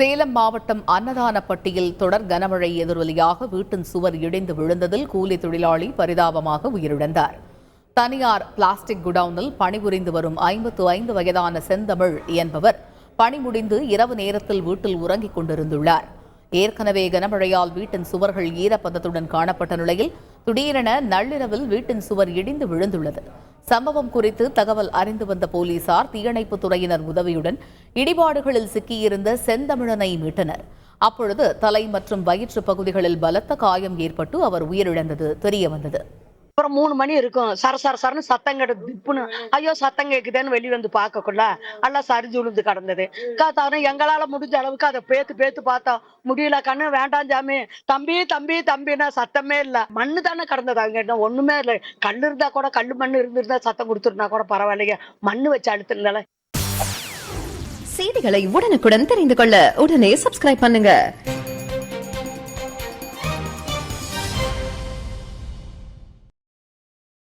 சேலம் மாவட்டம் அன்னதானப்பட்டியில் தொடர் கனமழை எதிரொலியாக வீட்டின் சுவர் இடிந்து விழுந்ததில் கூலி தொழிலாளி பரிதாபமாக உயிரிழந்தார். தனியார் பிளாஸ்டிக் குடவுனில் பணிபுரிந்து வரும் ஐம்பத்து ஐந்து வயதான செந்தமிழ் என்பவர் பணி முடிந்து இரவு நேரத்தில் வீட்டில் உறங்கிக் கொண்டிருந்துள்ளார். ஏற்கனவே கனமழையால் வீட்டின் சுவர்கள் ஈரப்பதத்துடன் காணப்பட்ட நிலையில் திடீரென நள்ளிரவில் வீட்டின் சுவர் இடிந்து விழுந்துள்ளது. சம்பவம் குறித்து தகவல் அறிந்து வந்த போலீசார் தீயணைப்புத் துறையினர் உதவியுடன் இடிபாடுகளில் சிக்கியிருந்த செந்தமிழனை மீட்டனர். அப்பொழுது தலை மற்றும் வயிற்று பகுதிகளில் பலத்த காயம் ஏற்பட்டு அவர் உயிரிழந்தது. தெரியவந்தது அப்புறம் மூணு மணி இருக்கும். சர சர சரன்னு சத்தம் கிட்ட திப்புன்னு. ஐயோ சத்தம் கேக்குதேன்னு வெளிய வந்து பார்க்கக்குள்ள எல்லாம் சரிஞ்சு விழுந்து கடந்தது. காத்தாரம் எங்களால முடிஞ்ச அளவுக்கு அதை பேத்து பேத்து பார்த்தோம் முடியல கண்ணு வேண்டாம் சாமி. தம்பி தம்பி தம்பின்னா சத்தமே இல்ல. மண்ணு தானே கடந்தது அங்க ஒண்ணுமே இல்லை. கல் இருந்தா கூட கல்லு மண்ணு இருந்திருந்தா சத்தம் கொடுத்துருந்தா கூட பரவாயில்லைங்க. மண்ணு வச்சு அழுத்திருந்தால செய்திகளை உடனுக்குடன் தெரிந்து கொள்ள உடனே சப்ஸ்கிரைப் பண்ணுங்க.